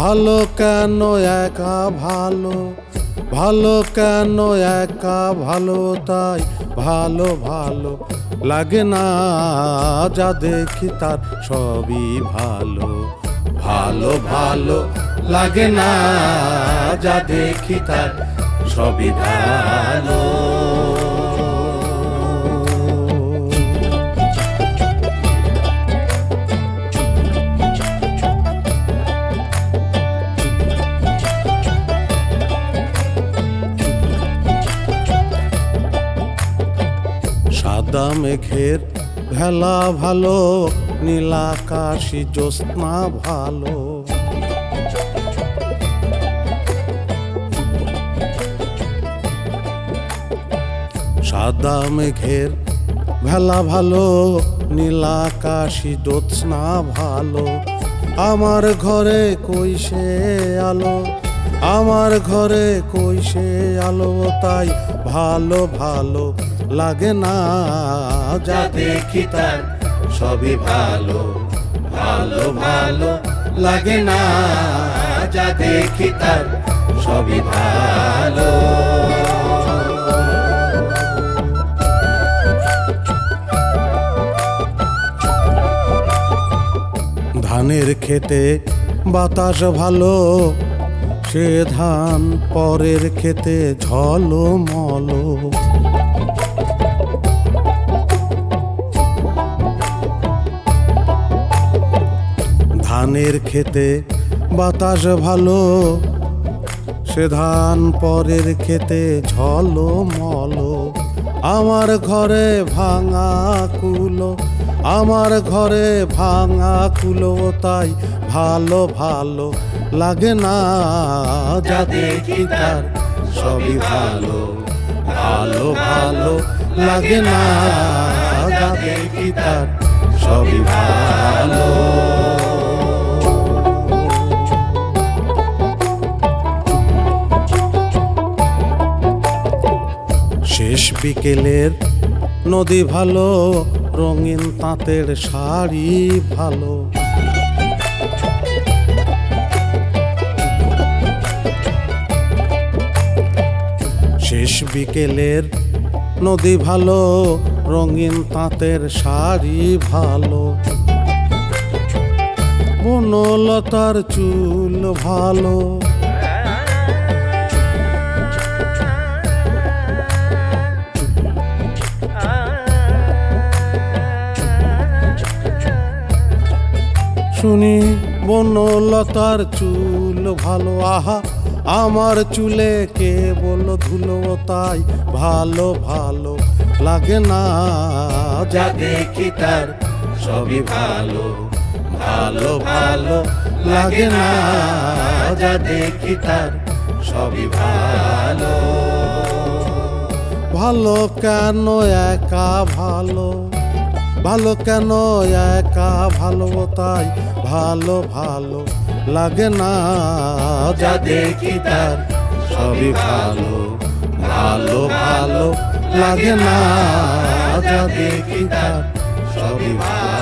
ভালো কেন একা ভালো? ভালো কেন একা ভালো তাই? ভালো ভালো লাগে না যা দেখি তার সবই ভালো। ভালো ভালো লাগে না যা দেখি তার সবই ভালো। সাদা মেঘের ভেলা ভালো, নীলাকাশি জ্যোৎস্না ভালো। সাদা মেঘের, ভেলা ভালো, নীলাকাশি জ্যোৎস্না ভালো। আমার ঘরে কইসে আলো, আমার ঘরে কইসে আলো, তাই ভালো ভালো। লাগে না, যা দেখি তার সবই ভালো ভালো ভালো। লাগে না, যা দেখি তার সবই ভালো। ধানের খেতে বাতাস ভালো, সে ধান পরের খেতে ঝলো ধানের খেতে বাতাস ভালো, সে ধান পরের খেতে ঝলো মলো আমার ঘরে ভাঙা কুলো, আমার ঘরে ভাঙা কুলো, তাই ভালো ভালো লাগে না যা দেখি তার, সবই ভালো ভালো ভালো লাগে না যা দেখি তার, সবই ভালো। শেষ বিকেলের নদী ভালো, রঙিন তাঁতের শাড়ি ভালো। শেষ বিকেলের নদী ভালো, রঙিন তাঁতের শাড়ি ভালো। বনলতার চুল ভালো। শুনি বনলতার চুল ভালো, আহা, আমার চুলে কে বলল ধুলো তাই ভালো ভালো লাগে না। যা দেখি তার সবই ভালো ভালো ভালো লাগে না। যা দেখি তার সবই ভালো। ভালো কেন একা ভালো? ভালো কেন একা ভালো তাই ভালো ভালো লাগে না। যা দেখি তার সবই ভালো ভালো ভালো লাগে না। যা দেখি তার সবই ভালো।